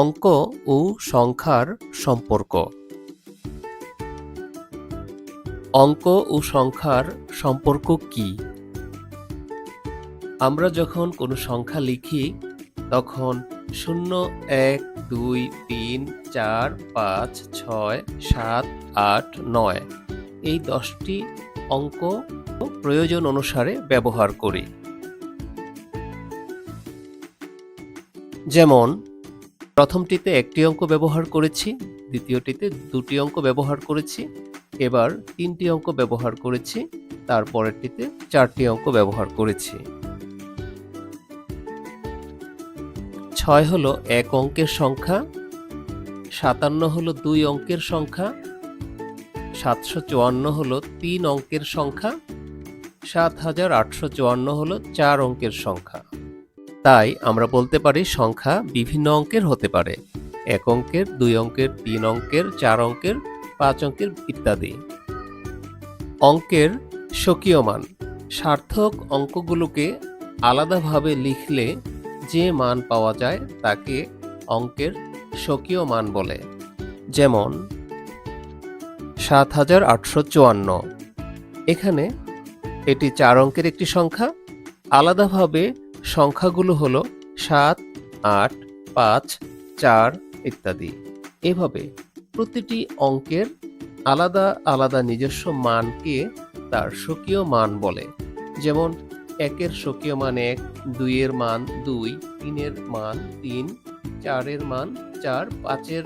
অঙ্ক ও সংখ্যার সম্পর্ক। অঙ্ক ও সংখ্যার সম্পর্ক কি? আমরা যখন কোনো সংখ্যা লিখি, তখন শূন্য, এক, দুই, তিন, চার, পাঁচ, ছয়, সাত, আট, নয় এই দশটি অঙ্ক প্রয়োজন অনুসারে ব্যবহার করি। যেমন প্রথমটিতে একটি অঙ্ক ব্যবহার করেছি, দ্বিতীয়টিতে দুটি অঙ্ক ব্যবহার করেছি, এবার তিনটি অঙ্ক ব্যবহার করেছি, তারপরেরটিতে চারটি অঙ্ক ব্যবহার করেছি। ছয় হলো এক অঙ্কের সংখ্যা, সাতান্ন হলো দুই অঙ্কের সংখ্যা, সাতশো চুয়ান্ন হলো তিন অঙ্কের সংখ্যা, সাত হাজার আটশো চুয়ান্ন হলো চার অঙ্কের সংখ্যা। তাই আমরা বলতে পারি সংখ্যা বিভিন্ন অঙ্কের হতে পারে। এক অঙ্কের, দুই অঙ্কের, তিন অঙ্কের, চার অঙ্কের, পাঁচ অঙ্কের ইত্যাদি। অঙ্কের স্বকীয় মান। সার্থক অঙ্কগুলোকে আলাদাভাবে লিখলে যে মান পাওয়া যায় তাকে অঙ্কের স্বকীয় মান বলে। যেমন, সাত হাজার আটশো চুয়ান্ন। এখানে এটি চার অঙ্কের একটি সংখ্যা। আলাদাভাবে সংখ্যাগুলো হলো সাত, আট, পাঁচ, চার ইত্যাদি। এভাবে প্রতিটি অঙ্কের আলাদা আলাদা নিজস্ব মানকে তার স্বকীয় মান বলে। যেমন, একের স্বকীয় মান এক, দুইয়ের মান দুই, তিনের মান তিন, চারের মান চার, পাঁচের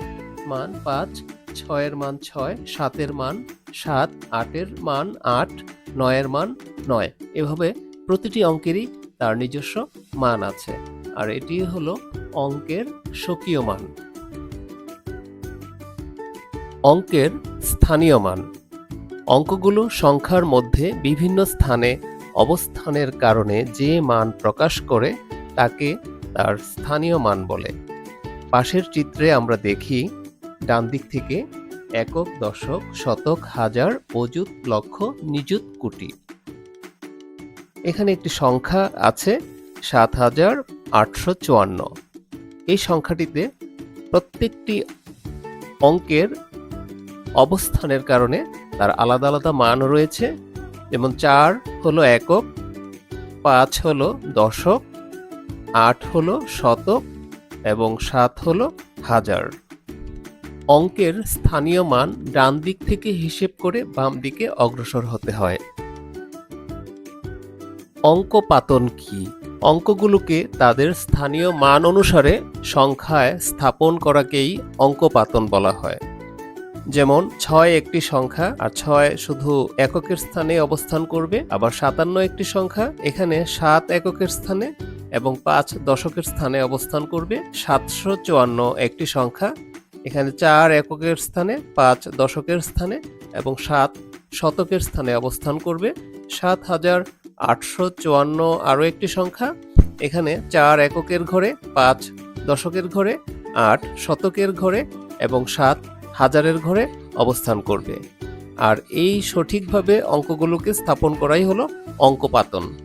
মান পাঁচ, ছয়ের মান ছয়, সাতের মান সাত, আটের মান আট, নয়ের মান নয়। এভাবে প্রতিটি অঙ্কেরই তার নিজস্ব মান আছে। আর এটি হলো অঙ্কের স্বকীয় মান। অঙ্কের স্থানীয় মান। অঙ্কগুলো সংখ্যার মধ্যে বিভিন্ন স্থানে অবস্থানের কারণে যে মান প্রকাশ করে তাকে তার স্থানীয় মান বলে। পাশের চিত্রে আমরা দেখি, ডান দিক থেকে একক, দশক, শতক, হাজার, অযুত, লক্ষ, নিযুত, কোটি। এখানে একটি সংখ্যা আছে সাত হাজার আটশো চুয়ান্ন। এই সংখ্যাটিতে প্রত্যেকটি অঙ্কের অবস্থানের কারণে তার আলাদা আলাদা মান রয়েছে, যেমন চার হলো একক, পাঁচ হলো দশক, আট হলো শতক, এবং সাত হলো হাজার। অঙ্কের স্থানীয় মান ডান দিক থেকে হিসেব করে বাম দিকে অগ্রসর হতে হয়। অঙ্ক পাতন কি? অঙ্কগুলোকে তাদের স্থানীয় মান অনুসারে সংখ্যায় স্থাপন করাকেই অঙ্ক পাতন বলা হয়। যেমন, ছয় একটি সংখ্যা, আর ছয় শুধু এককের স্থানে অবস্থান করবে, আবার সাতান্ন একটি সংখ্যা, এখানে সাত এককের স্থানে এবং পাঁচ দশকের স্থানে অবস্থান করবে, সাতশো চুয়ান্ন একটি সংখ্যা, এখানে চার এককের স্থানে, পাঁচ দশকের স্থানে এবং সাত শতকের স্থানে অবস্থান করবে, সাত হাজার আটশো চুয়ান্ন আরও একটি সংখ্যা। এখানে চার এককের ঘরে, পাঁচ দশকের ঘরে, আট শতকের ঘরে এবং সাত হাজারের ঘরে অবস্থান করবে। আর এই সঠিকভাবে অঙ্কগুলোকে স্থাপন করাই হলো অঙ্কপাতন।